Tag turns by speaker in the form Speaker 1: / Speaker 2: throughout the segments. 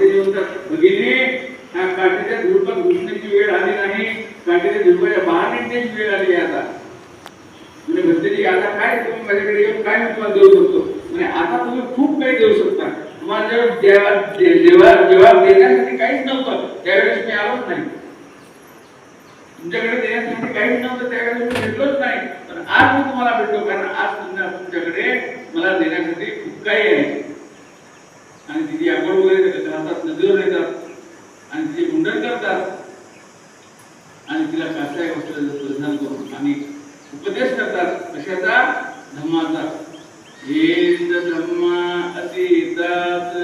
Speaker 1: तेव्हा भक्तजी म्हणतात भगिनी काठीच्या झुडपात घुसण्याची वेळ आली नाही. काठीच्या झुडपाच्या बाहेर निघण्याची वेळ आली आता. म्हणजे भक्तजी आता काय तुम्ही माझ्याकडे येऊन काय मी तुम्हाला देऊ शकतो? म्हणजे आता तुम्ही खूप काही देऊ शकता. तुम्हाला जेव्हा जेव्हा जेव्हा जेव्हा देण्यासाठी काहीच नव्हतं त्यावेळेस मी आलोच नाही. तुमच्याकडे देण्यासाठी काहीच नव्हतं त्यावेळेस मी भेटलोच नाही. पण आज मी तुम्हाला भेटलो कारण आज तुमच्या तुमच्याकडे मला देण्यासाठी खूप काही आहे. आणि तिथे आंघोळ वगैरे राहतात नदीवर येतात आणि तिथे मुंडन करतात. आणि तिला कासाय वस्त्र परिधान करून आणि उपदेश करतात. कशाचा धम्माचा. येंद धम्मा अतीतात.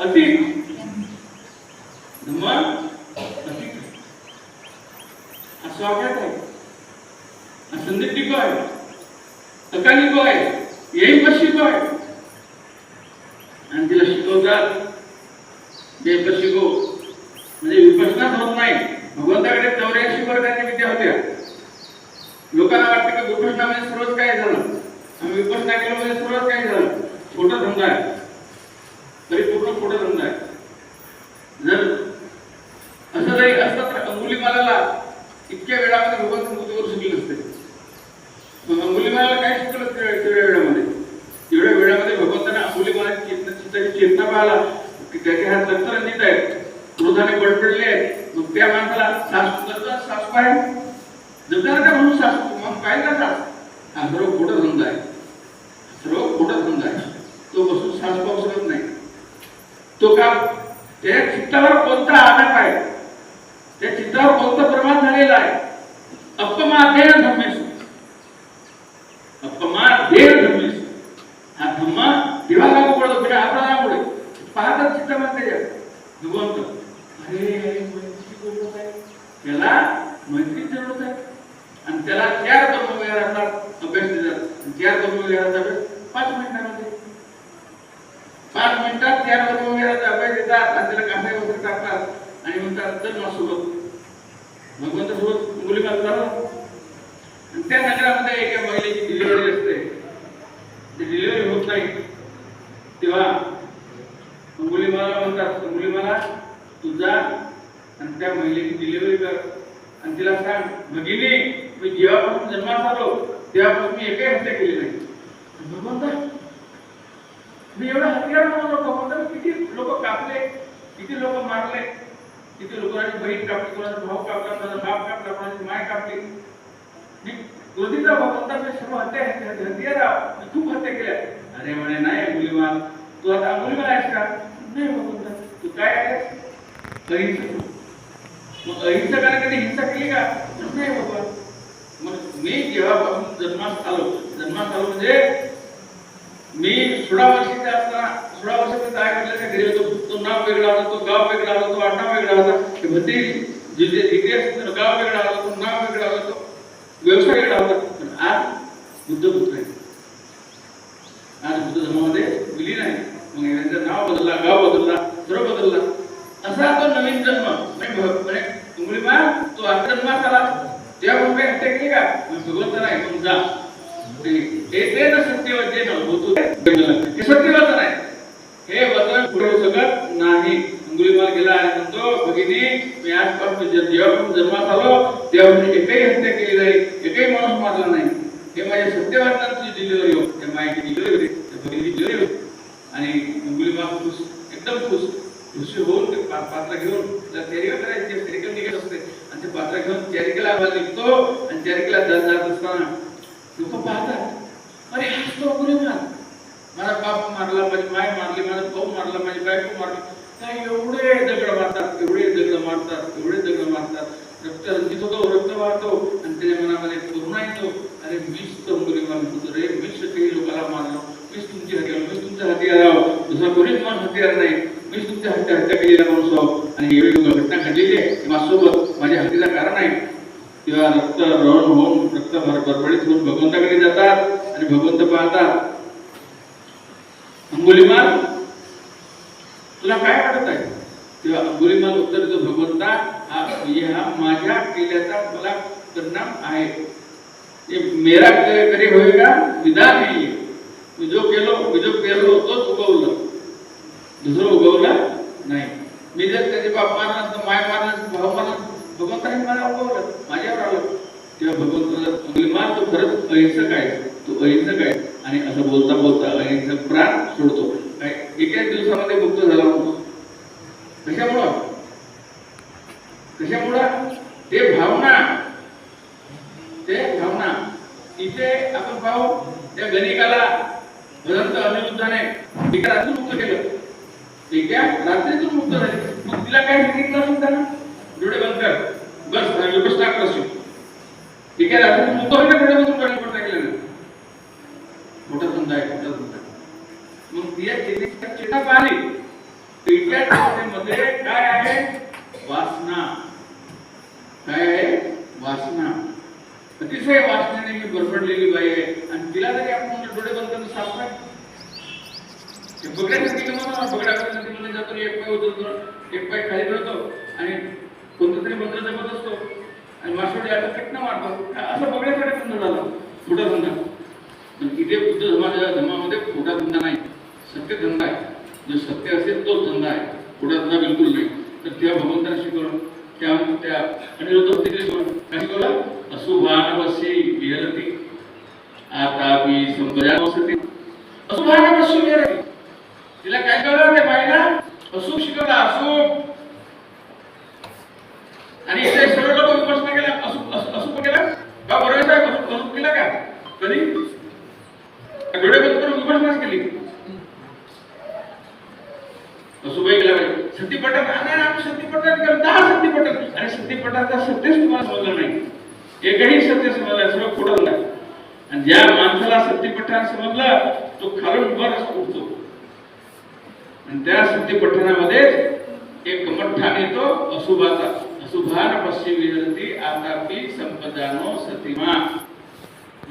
Speaker 1: अतीत. धम्मा अतीत. हा स्वागत आहे. संदीप संदिग्धिको आहे. अकालिको आहे. येई पशिको आहे. होतात तिला शिकवतात म्हणजे विपसनाच होत नाही. भगवंताकडे चौऱ्याऐंशी वर्गाच्या विद्या होत्या. लोकांना वाटतं की विपसनामध्ये सर्वच काय झालं? आम्ही विपसना केलं म्हणजे सर्वच काय झालं? छोटा धंदा आहे. तरी पूर्ण छोटा धंदा आहे. जर असं जरी असतं तर अंगुलीमालाला इतक्या वेळामध्ये भगवंत मूर्तीवर शिकले असते मग अंगुलीमाला काय शिकवलं ते- तेवढ्या वेळामध्ये तेवढ्या वेळामध्ये भगवंताने अंगुलीमालाची चेतना पाहिला. की त्याचे हात रक्तरंजित आहेत. क्रोधाने बडबडले आहेत. मग त्या माणसाला सासू करतात सासू आहे जगणार का म्हणून सासू मग काय करतात हा सर्व खोटं धंदा आहे. सर्व खोटं धंदा आहे. तो बसून सासू पाहू शकत नाही. तो का? त्या चित्तावर कोणता आघात आहे? त्या चित्तावर कोणता प्रमाण झालेला आहे? अपमादेय धम्मेश अपमादेय धम्मेश हा धम्मा देवा लागू पडतो म्हणजे अपराधामुळे पाहतात चित्तामध्ये त्याच्यात भगवंत अरे अरे मैत्री जरूरत आहे त्याला मैत्री जरूरत आहे आणि त्याला चार दोन वेळात अभ्यास देतात पाच मिनिटांमध्ये. पाच मिनिटात त्या वर्ग वेळाचा अभ्यास देतात आणि त्याला कासाय वगैरे टाकतात आणि म्हणतात चल मग भगवंत सोबत मुली घालतात आणि त्या नगरामध्ये एका महिलेची डिलिव्हरी असते. ती डिलिव्हरी होत नाही. तेव्हा मुली मला म्हणतात. मुलीमाला तू जा आणि त्या महिलेची डिलिव्हरी कर. आणि तिला सांग भगिनी मी जेव्हापासून जन्मास आलो तेव्हापासून मी एकही हत्या केली नाही भगवंत मी एवढा हत्यार म्हणून भगवंत किती मारले किती लोक मारले किती लोकांची बहीण कापली कोणाचा भाऊ कापला कोणाचा बाप कापला कोणाची माय कापली. क्रोधीचा भगवंता मी सर्व हत्या हत्यार आहो. हत्या केल्या. अरे म्हणे नाही मुलीमाल तू आता मुलीमाल आहेस का? नाही भगवंता तू काय आहेस? अहिंसक. मग अहिंसकाने कधी हिंसा केली का? नाही बाबा मग मी जेव्हापासून जन्मास आलो जन्मास आलो म्हणजे मी सोळा वर्ष सोळा वर्षाचा काय घडल्याच्या घरी होतो तो नाव वेगळा होता तो गाव वेगळा होता तो आडनाव वेगळा होता हे भद्री जिथे इतिहास गाव वेगळा आला तो नाव वेगळा होता तो व्यवसाय वेगळा होता पण आज बुद्ध पुत्र आहे. आज बुद्ध धर्मामध्ये विलीन आहे मग यांचं नाव बदलला गाव बदलला सर्व बदलला. असा तो नवीन जन्म. म्हणजे भ- म्हणजे मुलीमा तो आता आला तेव्हा मग काही हत्या केली का? भगवंत नाही तुमचा ते ते न सत्यवते न होतो. हे सत्यवचन आहे. हे वचन पुढे शकत नाही. अंगुलीमाल गेला आणि म्हणतो भगिनी मी आजपासून जे- जेव्हापासून जन्मात आलो तेव्हापासून एकही हत्या केली नाही एकही माणूस मारला नाही. हे माझ्या सत्यवाचनाची डिलिव्हरी हो त्या माहिती डिलिव्हरी होते. त्या भगिनी डिलिव्हरी होती. आणि अंगुलीमाल खुश एकदम खुश. खुशी होऊन ते पात्र घेऊन त्याला तयारी करायची चेरिकल निघत असते. आणि ते पात्र घेऊन चेरिकेला निघतो. आणि चेरिकेला जात जात असताना लोक पाहतात. अरे हाच तो अंगुलीमाल माझा बाप मारला माझी माय मारली माझा भाऊ मारला माझी बायको मारली. नाही एवढे दगड मारतात एवढे दगड मारतात एवढे दगड मारतात. रक्त रंजित होतो रक्त वाहतो आणि त्याच्या मनामध्ये करुणा येतो. अरे मीच तो मुलीमान होतो रे. मीच काही लोकांना मारलो. मीच तुमची हत्या मीच तुमच्या हत्यार. आहो दुसरा कोणीच माणूस हत्यार नाही. मीच तुमच्या हत्या हत्या केलेला माणूस आहो आणि एवढी घटना घडलेली आहे. माझ्यासोबत माझ्या हत्तीला कारण आहे. तेव्हा रक्त रण होऊन रक्त भर भरभडीत होऊन भगवंताकडे जातात आणि भगवंत पाहतात. अंगुलीमाल? तुला काय वाटत आहे? तेव्हा अंगुलीमाल उत्तर देतो भगवंता हा म्हणजे हा माझ्या केल्याचा मला परिणाम आहे. ये मेरा करे होएगा विधा नाही. मी जो केलो मी जो पेरलो तोच उगवलं. दुसरं उगवलं नाही. मी जर कधी बाप मारणार तर माय मारणार भाऊ मारणार भगवंताने मला उगवलं माझ्यावर आलं. तेव्हा भगवंत मुलीमान तो खरंच अहिंसक आहे. तो अहिंसक आहे. आणि असं बोलता बोलता अहिंसक प्राण सोडतो. एकाच दिवसामध्ये मुक्त झाला होतो कशामुळं? कशामुळं? ते भावना. ते भावना. इथे आपण पाहू त्या गणिकाला भदंत अनिरुद्धाने एका रात्री मुक्त केलं. एका रात्रीतून मुक्त झाली. मग तिला काय सांगितलं सुद्धा त्यानं? डोळे बंद कर. बस व्यवस्था करशील एका रात्री मुक्त होईल डोळे बंद करून पण टाकले ना मोठा धंदा आहे मोठा धंदा आहे. मग तिया चेतीच्या चेता पाहिली तिच्या चेतेमध्ये काय आहे? वासना. काय आहे? वासना. अतिशय वासनेने मी बरबडलेली बाई आहे. आणि तिला जरी आपण डोळे बंद करून साफ नाही ते बघण्यासाठी गेलं बघण्याकडे नदीमध्ये जातो एक पाय उतरतो एक पाय खाली धरतो. आणि कोणतं तरी मंत्र जपत असतो. आणि मासवडी आता पेटणं मारतो. असं बघण्यासाठी धंदा झाला मोठा धंदा पण इथे बुद्ध धर्माच्या धर्मामध्ये खोटा धंदा नाही. सत्य धंदा आहे. जो सत्य असेल तोच धंदा आहे. खोटा धंदा बिलकुल नाही. तर तेव्हा भगवंताने शिकवलं. त्या त्या अनिरुद्ध तिकडे शिकवलं. काय शिकवलं? आता विहरती. समजा असो अशुभानवशी विहरती तिला काय कळलं त्या बाईला अशुभ शिकवलं अशुभ आणि इथे सर्व लोक विमर्शना केला अशुभ अशुभ अशुभ केला का बरोबर आहे अशुभ अशुभ केला का कधी डोळे बंद करून विमर्शनाच केली असुबाई गेला पाहिजे आणि आम्ही सतीपटन केलं दहा सतीपटन आणि सतीपटाचा सत्यच तुम्हाला समजलं नाही. एकही सत्य समजलं सगळं खोटं नाही. आणि ज्या माणसाला सत्यपठाण समजलं तो खालून बरच उठतो. आणि त्या सत्यपठणामध्ये एक मठ्ठा येतो अशुभाचा अशुभान पश्चिम विनंती आतापी संपदानो सतीमा.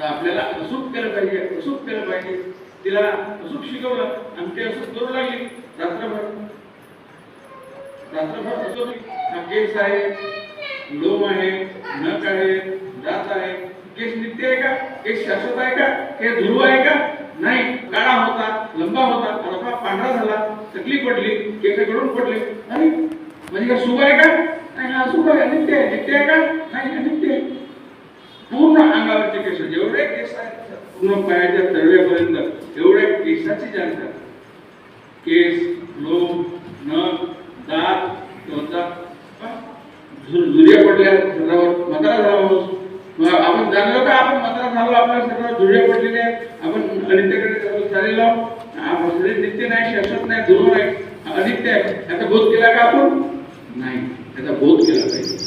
Speaker 1: आपल्याला अचूक केलं पाहिजे अचूक केलं पाहिजे. तिला अचूक शिकवलं आणि ते अचूक करू लागली. रात्रभर केस आहे लोम आहे नख आहे दात आहे. केस नित्य आहे का? केस शाश्वत आहे का? केस ध्रुव आहे का? नाही. काळा होता लंबा होता अथवा पांढरा झाला तकलीफ पडली केस गळून पडले. नाही. म्हणजे का शुभ आहे का? नाही हा शुभ आहे. नित्य आहे. नित्य आहे का? नाही नित्य आहे. पूर्ण अंगावरचे केस जेवढे केस आहेत. पूर्ण पायाच्या तळव्यापर्यंत. एवढ्या केसाची जाणतात केस लोम नख दात झुर्या पडल्या शरीरावर म्हातारा झाला मग आपण जाणलो का आपण म्हातारा झालो आपल्या शरीरावर झुर्या पडलेले आपण अनित्याकडे चाललेलो आपण शरीर नित्य नाही शाश्वत नाही ध्रुव नाही अनित्य आहे. याचा बोध केला का आपण? नाही. त्याचा बोध केला पाहिजे.